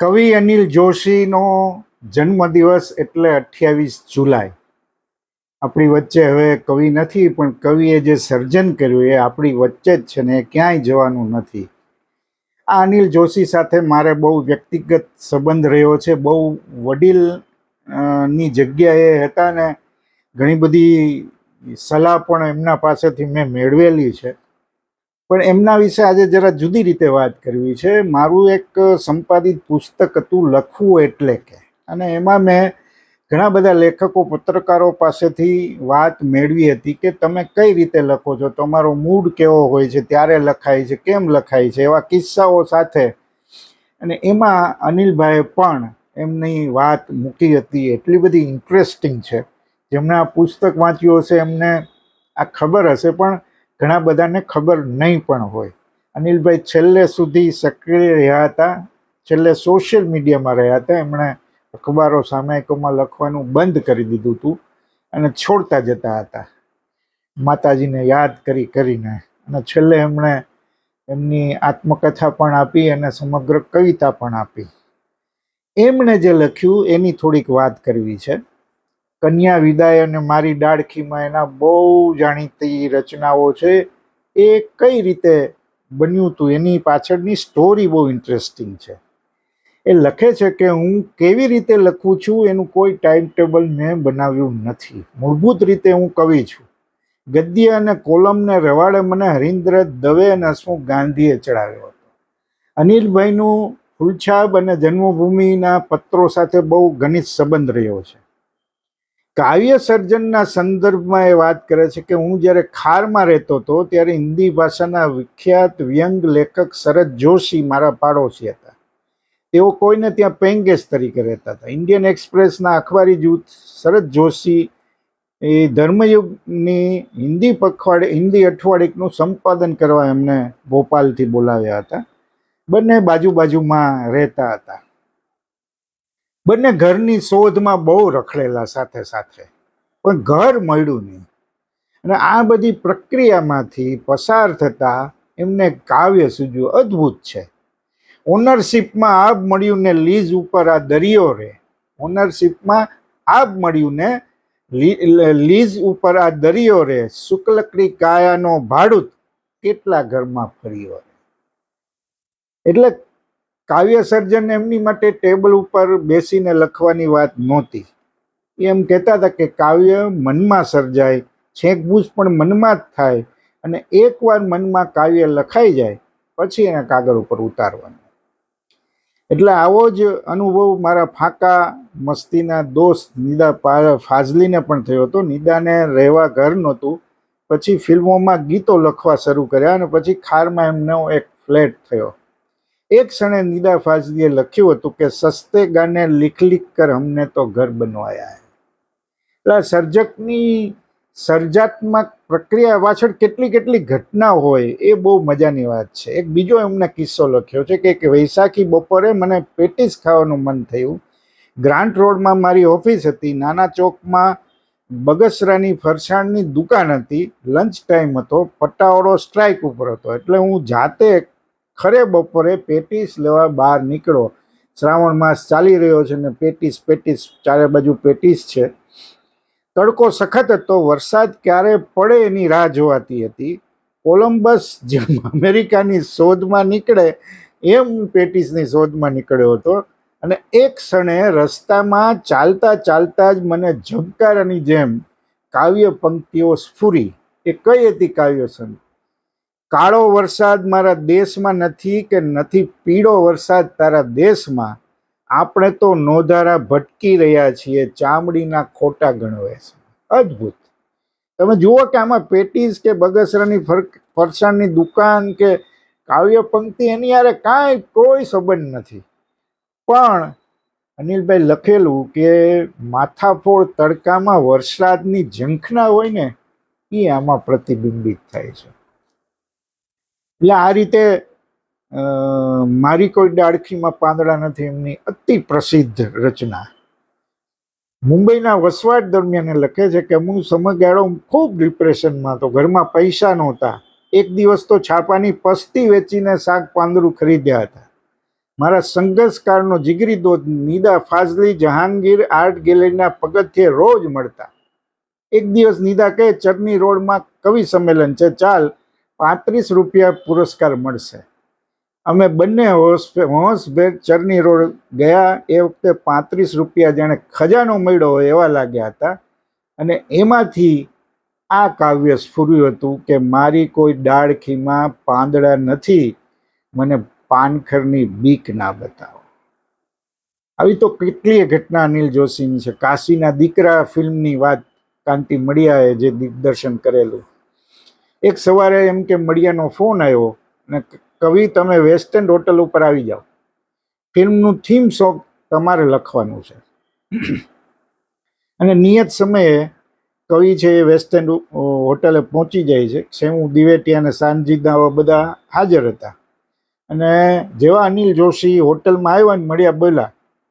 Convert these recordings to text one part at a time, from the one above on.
કવિ અનિલ જોશીનો જન્મદિવસ એટલે અઠ્યાવીસ જુલાઈ. આપણી વચ્ચે હવે કવિ નથી, પણ કવિએ જે સર્જન કર્યું એ આપણી વચ્ચે જ છે ને એ ક્યાંય જવાનું નથી. આ અનિલ જોશી સાથે મારે બહુ વ્યક્તિગત સંબંધ રહ્યો છે. બહુ વડીલની જગ્યાએ હતા ને ઘણી બધી સલાહ પણ એમના પાસેથી મેં મેળવેલી છે. પણ એમના વિશે આજે જરા જુદી રીતે વાત કરવી છે. મારું એક સંપાદિત પુસ્તક હતું લખવું એટલે કે. અને એમાં મેં ઘણા બધા લેખકો, પત્રકારો પાસેથી વાત મેળવી હતી કે તમે કઈ રીતે લખો છો? તમારો મૂડ કેવો હોય છે? ત્યારે લખાય છે? કેમ લખાય છે? એવા કિસ્સાઓ સાથે. અને એમાં અનિલભાઈએ પણ એમની વાત મૂકી હતી. એટલી બધી ઇન્ટરેસ્ટિંગ છે. જેમણે આ પુસ્તક વાંચ્યું હશે એમને આ ખબર હશે, પણ ઘણા બધાને ખબર નહીં પણ હોય. અનિલભાઈ છેલ્લે સુધી સક્રિય રહ્યા હતા. છેલ્લે સોશિયલ મીડિયામાં રહ્યા હતા. એમણે અખબારો સામયિકોમાં લખવાનું બંધ કરી દીધું હતું અને છોડતા જતા હતા. માતાજીને યાદ કરી કરીને. અને છેલ્લે એમણે એમની આત્મકથા પણ આપી અને સમગ્ર કવિતા પણ આપી. એમણે જે લખ્યું એની થોડીક વાત કરવી છે. કન્યા વિદાય અને મારી ડાળખીમાં એના બહુ જાણીતી રચનાઓ છે. એ કઈ રીતે બન્યું હતું એની પાછળની સ્ટોરી બહુ ઇન્ટરેસ્ટિંગ છે. એ લખે છે કે હું કેવી રીતે લખું છું એનું કોઈ ટાઈમ ટેબલ મેં બનાવ્યું નથી. મૂળભૂત રીતે હું કવિ છું. ગદ્ય અને કોલમને રવાડે મને હરીન્દ્ર દવે અને હસમુખ ગાંધીએ ચડાવ્યો હતો. અનિલભાઈનું ફુલછાબ અને જન્મભૂમિના પત્રો સાથે બહુ ઘનિષ્ઠ સંબંધ રહ્યો છે. કાવ્ય સર્જનના સંદર્ભમાં એ વાત કરે છે કે હું જ્યારે ખારમાં રહેતો હતો, ત્યારે હિન્દી ભાષાના વિખ્યાત વ્યંગ લેખક શરદ જોશી મારા પાડોશી હતા. તેઓ કોઈને ત્યાં પેંગેસ તરીકે રહેતા હતા. ઇન્ડિયન એક્સપ્રેસના અખબારી જૂથ શરદ જોશી એ ધર્મયુગની હિન્દી પખવાડે, હિન્દી અઠવાડિકનું સંપાદન કરવા એમને ભોપાલથી બોલાવ્યા હતા. બંને બાજુ બાજુમાં રહેતા હતા. બંને ઘરની શોધમાં બહુ રખડેલા સાથે સાથે. પણ ઘર મળ્યું નહીં. અને આ બધી પ્રક્રિયામાંથી પસાર થતા એમને કાવ્ય સૂજ્યું. અદ્ભુત છે. ઓનરશિપમાં આબ મળ્યું ને લીઝ ઉપર આ દરિયો રે. ઓનરશિપમાં આબ મળ્યું ને લીઝ ઉપર આ દરિયો રે. શુક્લકડી કાયાનો ભાડુત કેટલા ઘરમાં ફર્યો એટલે કાવ્ય સર્જન એમની માટે ટેબલ ઉપર બેસીને લખવાની વાત નહોતી. એમ કહેતા હતા કે કાવ્ય મનમાં સર્જાય છેકબૂચ પણ મનમાં જ થાય અને એકવાર મનમાં કાવ્ય લખાઈ જાય, પછી એને કાગળ ઉપર ઉતારવાનું. એટલે આવો જ અનુભવ મારા ફાંકા મસ્તીના દોસ્ત નિદા ફાજલીને પણ થયો હતો. નિદાને રહેવા ઘર નહોતું. પછી ફિલ્મોમાં ગીતો લખવા શરૂ કર્યા અને પછી ખારમાં એમનો એક ફ્લેટ થયો. એક ક્ષણે નિદા ફાઝલીએ લખ્યું હતું કે, સસ્તે ગાને લીખ લીખ કર હમને તો ઘર બનવાયા એટલે સર્જકની સર્જાત્મક પ્રક્રિયા પાછળ કેટલી કેટલી ઘટના હોય એ બહુ મજાની વાત છે. એક બીજો એમને કિસ્સો લખ્યો છે કે, એક વૈશાખી બપોરે મને પેટીસ ખાવાનું મન થયું. ગ્રાન્ટ રોડમાં મારી ઓફિસ હતી. નાના ચોકમાં બગસરાની ફરસાણની દુકાન હતી. લંચ ટાઈમ હતો. પટ્ટાવાળો સ્ટ્રાઇક ઉપર હતો. એટલે હું જાતે ખરે બપોરે પેટીસ લેવા બહાર નીકળો. શ્રાવણ માસ ચાલી રહ્યો છે ને પેટીસ પેટીસ, ચારે બાજુ પેટીસ છે. તડકો સખત હતો, વરસાદ ક્યારે પડે એની રાહ જોવાતી હતી. કોલંબસ જેમ અમેરિકાની શોધમાં નીકળે એમ હું પેટીસની શોધમાં નીકળ્યો હતો. અને એક ક્ષણે રસ્તામાં ચાલતા ચાલતા જ મને ઝબકારાની જેમ કાવ્ય પંક્તિઓ સ્ફુરી. એ કઈ હતી કાવ્ય સંત? કાળો વરસાદ મારા દેશમાં નથી કે નથી પીળો વરસાદ તારા દેશમાં, આપણે તો નોધારા ભટકી રહ્યા છીએ, ચામડીના ખોટા ગણવે છે. અદ્ભુત. તમે જુઓ કે આમાં પેટીસ કે બગસરાની ફર- ફરસાણની દુકાન કે કાવ્ય પંક્તિ એની યારે કાંઈ કોઈ સંબંધ નથી. પણ અનિલભાઈ લખેલું કે માથાફોડ તડકામાં વરસાદની ઝંખના હોય ને એ આમાં પ્રતિબિંબિત થાય છે. એટલે આ રીતે મારી કોઈ ડાળખીમાં પાંદડા નથી, એમની અતિ પ્રસિદ્ધ રચના. મુંબઈના વસવાટ દરમિયાન લખે છે કે હું સમયગાળો ખૂબ ડિપ્રેશનમાં હતો. ઘરમાં પૈસા નહોતા. એક દિવસ તો છાપાની પસ્તી વેચીને શાક પાંદડું ખરીદ્યા હતા. મારા સંઘર્ષકારનો જીગરી દોત નિદા ફાઝલી જહાંગીર આર્ટ ગેલેરીના પગથિયે રોજ મળતા. એક દિવસ નિદા કહે, ચટણી રોડમાં કવિ સંમેલન છે, ચાલ પાંત્રીસ રૂપિયા પુરસ્કાર મળશે. અમે બંને હોશ હોશભેર ચરની રોડ ગયા. એ વખતે પાંત્રીસ રૂપિયા જાણે ખજાનો મળ્યો હોય એવા લાગ્યા હતા. અને એમાંથી આ કાવ્ય સ્ફુર્યું હતું કે મારી કોઈ ડાળખીમાં પાંદડા નથી. મને પાનખરની બીક ના બતાવો. આવી તો કેટલીય ઘટના અનિલ જોશીની છે. કાશીના દીકરા ફિલ્મની વાત કાંતિ મળિયાએ જે દિગ્દર્શન કરેલું એક સવારે એમ કે મળિયાનો ફોન આવ્યો અને કવિ તમે વેસ્ટ એન્ડ હોટલ ઉપર આવી જાઓ. ફિલ્મનું થીમ સોંગ તમારે લખવાનું છે. અને નિયત સમયે કવિ છે એ વેસ્ટ એન્ડ હોટલે પહોંચી જાય છે. સેવું દિવેટિયા અને સાનજીદા બધા હાજર હતા. અને જેવા અનિલ જોશી હોટલમાં આવ્યા ને મળ્યા બોલા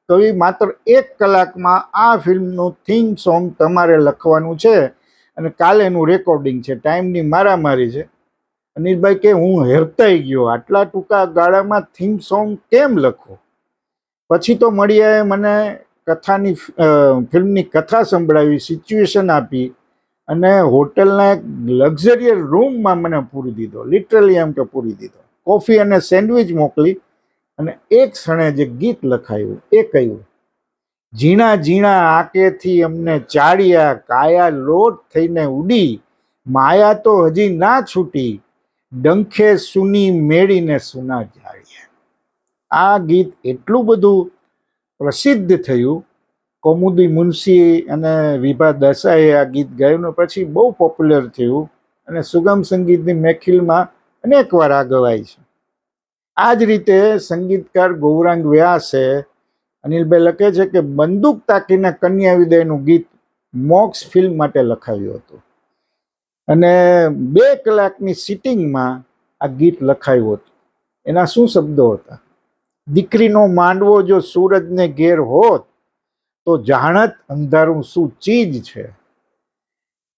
કવિ માત્ર એક કલાકમાં આ ફિલ્મનું થીમ સોંગ તમારે લખવાનું છે. અને કાલે એનું રેકોર્ડિંગ છે ટાઈમની મારામારી છે. અનિલભાઈ કે, હું હેરતાઈ ગયો, આટલા ટૂંકા ગાળામાં થીમ સોંગ કેમ લખો? પછી તો મળીએ મને કથાની ફિલ્મની કથા સંભળાવી સિચ્યુએશન આપી અને હોટલના એક લક્ઝરિયર રૂમમાં મને પૂરી દીધો લિટરલી એમ કે પૂરી દીધો. કોફી અને સેન્ડવિચ મોકલી અને એક ક્ષણે જે ગીત લખાયું, એ કહ્યું ઝીણા ઝીણા આંકેથી અમને ચાળ્યા, કાયા લોટ થઈને ઉડી. માયા તો હજી ના છૂટી. ડંખે સુની મેળીને સુના જાળ્યા. આ ગીત એટલું બધું પ્રસિદ્ધ થયું. કૌમુદી મુનશી અને વિભા દસાએ આ ગીત ગાયું પછી બહુ પોપ્યુલર થયું અને સુગમ સંગીતની મહેફિલમાં અનેકવાર આ ગવાય છે. આ જ રીતે સંગીતકાર ગૌરાંગ વ્યાસે અનિલભાઈ લખે છે કે બંદૂક તાકીને કન્યા વિદયનું ગીત મોક્સ ફિલ્મ માટે લખાયું હતું. અને બે કલાકની સિટિંગમાં આ ગીત લખાયું હતું. એના શું શબ્દો હતા? દીકરીનો માંડવો જો સૂરજને ઘેર હોત, તો જાણત અંધારું શું ચીજ છે?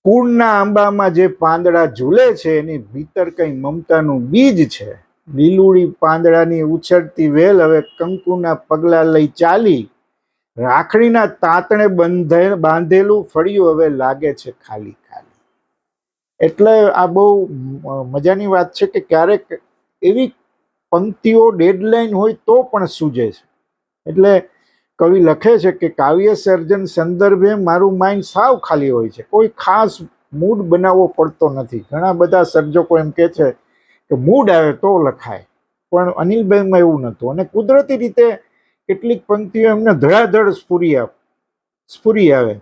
કુળના આંબામાં જે પાંદડા ઝૂલે છે, એની ભીતર કંઈ મમતાનું બીજ છે? લીલુડી પાંદડાની ઉછળતી વેલ હવે કંકુના પગલા લઈ ચાલી રાખડીના તાતણે બંધે બાંધેલું ફળિયું હવે લાગે છે ખાલી ખાલી. એટલે આ બહુ મજાની વાત છે કે ક્યારેક એવી પંક્તિઓ ડેડલાઇન હોય તો પણ સૂજે છે. એટલે કવિ લખે છે કે કાવ્ય સર્જન સંદર્ભે મારું માઇન્ડ સાવ ખાલી હોય છે. કોઈ ખાસ મૂડ બનાવવો પડતો નથી. ઘણા બધા સર્જકો એમ કહે છે કે મૂડ આવે તો લખાય. પણ અનિલભાઈમાં એવું નહોતું. અને કુદરતી રીતે કેટલીક પંક્તિઓ એમને ધડાધડ સ્ફુરી આપ, સ્ફુરી આવે.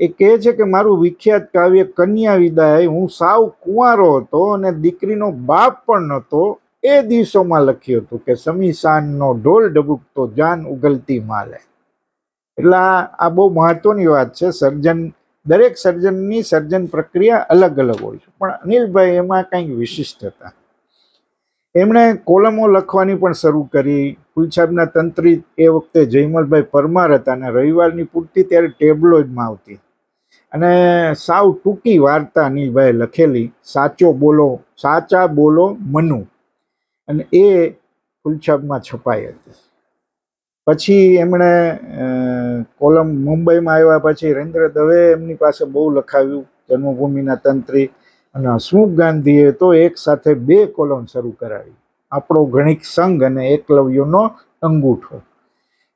એ કહે છે કે મારું વિખ્યાત કાવ્ય કન્યા વિદાય, હું સાવ કુંવારો હતો અને દીકરીનો બાપ પણ નહોતો. એ દિવસોમાં લખ્યું હતું કે સમીસાનનો ઢોલ ડબુકતો જાન ઉગલતી માલે. એટલે આ બહુ મહત્વની વાત છે. સર્જન, દરેક સર્જનની સર્જન પ્રક્રિયા અલગ અલગ હોય છે. પણ અનિલભાઈ એમાં કંઈક વિશિષ્ટ હતા એમણે કોલમો લખવાની પણ શરૂ કરી. ફુલછાબના તંત્રી એ વખતે જયમલભાઈ પરમાર હતા અને રવિવારની પૂરતી ત્યારે ટેબ્લોઇડમાં આવતી. અને સાવ ટૂંકી વાર્તા અનિલભાઈએ લખેલી, સાચો બોલો, સાચા બોલો મનુ. અને એ ફુલછાબમાં છપાઈ હતી. પછી એમણે કોલમ મુંબઈમાં આવ્યા પછી રેન્દ્ર દવે એમની પાસે બહુ લખાવ્યું, જન્મભૂમિના તંત્રી અને હસમુખ ગાંધીએ તો એક સાથે બે કોલમ શરૂ કરાવી. આપણો ગણિત સંઘ અને એકલવ્યનો અંગૂઠો.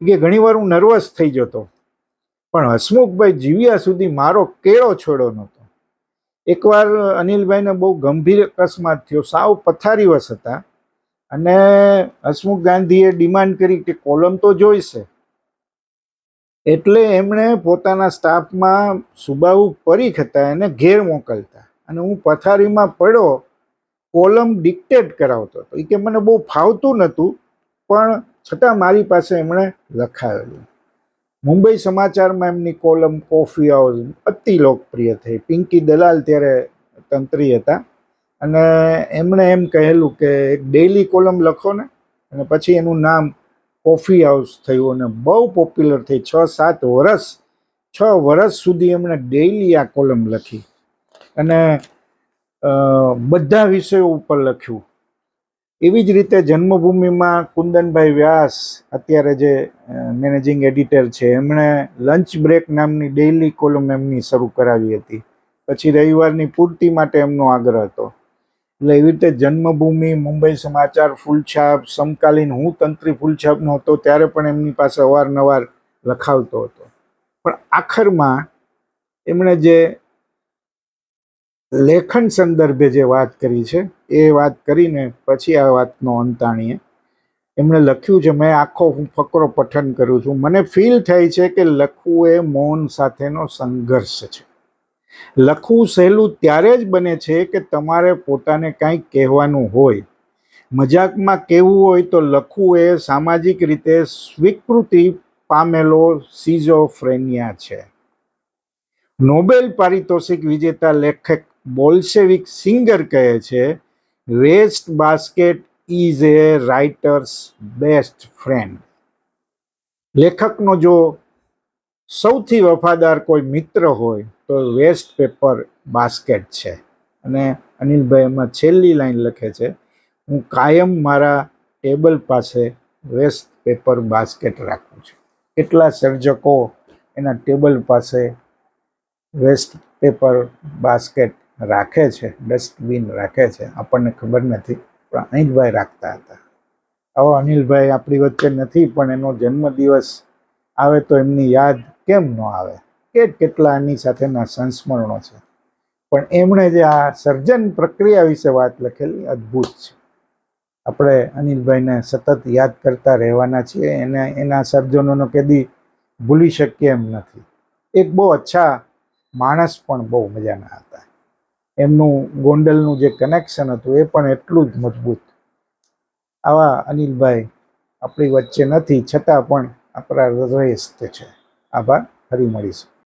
કે ઘણીવાર હું નર્વસ થઈ જતો. પણ હસમુખભાઈ જીવ્યા સુધી મારો કેળો છોડો નહોતો. એકવાર અનિલભાઈને બહુ ગંભીર અકસ્માત થયો. સાવ પથારીવશ હતા. અને હસમુખ ગાંધીએ ડિમાન્ડ કરી કે કોલમ તો જોઈશે. એટલે એમણે પોતાના સ્ટાફમાં સુબાહુ પરીખ હતા એને ઘેર મોકલતા. અને હું પથારીમાં પડ્યો, કોલમ ડિક્ટેટ કરાવતો હતો. એ કે મને બહુ ફાવતું નહોતું, પણ છતાં મારી પાસે એમણે લખાવેલું. મુંબઈ સમાચારમાં એમની કોલમ કોફી હાઉસ અતિ લોકપ્રિય થઈ. પિંકી દલાલ ત્યારે તંત્રી હતા. અને એમણે એમ કહેલું કે એક ડેઈલી કોલમ લખો ને, અને પછી એનું નામ કોફી હાઉસ થયું અને બહુ પોપ્યુલર થઈ. છ સાત વર્ષ છ વર્ષ સુધી એમણે ડેઇલી આ કોલમ લખી. અને બધા વિષયો ઉપર લખ્યું. એવી જ રીતે જન્મભૂમિમાં કુંદનભાઈ વ્યાસ અત્યારે જે મેનેજિંગ એડિટર છે, એમણે લંચ બ્રેક નામની ડેઇલી કોલમ એમની શરૂ કરાવી હતી. પછી રવિવારની પૂર્તિ માટે એમનો આગ્રહ હતો. એટલે એવી રીતે જન્મભૂમિ, મુંબઈ સમાચાર ફૂલછાપ, સમકાલીન હું તંત્રી ફૂલછાપનો હતો, ત્યારે પણ એમની પાસે અવારનવાર લખાવતો હતો. પણ આખરમાં એમણે જે લેખન સંદર્ભે જે વાત કરી છે, એ વાત કરીને પછી આ વાતનો અંત આણીએ. એમણે લખ્યું છે, મેં આખો હું ફકરો પઠન કરું છું. મને ફીલ થાય છે કે લખવું એ મૌન સાથેનો સંઘર્ષ છે. લખવું સહેલું ત્યારે જ બને છે કે તમારે પોતાને કાંઈક કહેવાનું હોય. મજાકમાં કહેવું હોય તો લખવું એ સામાજિક રીતે સ્વીકૃતિ પામેલો સિઝોફ્રેનિયા છે. નોબેલ પારિતોષિક વિજેતા લેખક બોલ્શેવિક સિંગર કહે છે, waste basket is a writer's best friend. લેખકનો જો સૌથી વફાદાર કોઈ મિત્ર હોય, તો વેસ્ટ પેપર બાસ્કેટ છે. અને અનિલભાઈ એમાં છેલ્લી લાઈન લખે છે, હું કાયમ મારા ટેબલ પાસે વેસ્ટ પેપર બાસ્કેટ રાખું છું. કેટલા સર્જકો એના ટેબલ પાસે વેસ્ટ પેપર બાસ્કેટ રાખે છે, ડસ્ટબિન રાખે છે, આપણને ખબર નથી, પણ અનિલભાઈ રાખતા હતા. આવો અનિલભાઈ આપણી વચ્ચે નથી, પણ એનો જન્મદિવસ આવે તો એમની યાદ કેમ ન આવે? કે કેટલા એની સાથેના સંસ્મરણો છે? પણ એમણે જે આ સર્જન પ્રક્રિયા વિશે વાત લખેલી અદ્ભુત છે. આપણે અનિલભાઈને સતત યાદ કરતા રહેવાના છીએ, એને એના સર્જનોનો કદી ભૂલી શકીએ એમ નથી. એક બહુ અચ્છા માણસ પણ બહુ મજાના હતા. એમનું ગોંડલનું જે કનેક્શન હતું એ પણ એટલું જ મજબૂત. આવા અનિલભાઈ આપણી વચ્ચે નથી, છતાં પણ આપણા હૃદયસ્થ છે. આભાર. ફરી મળીશું.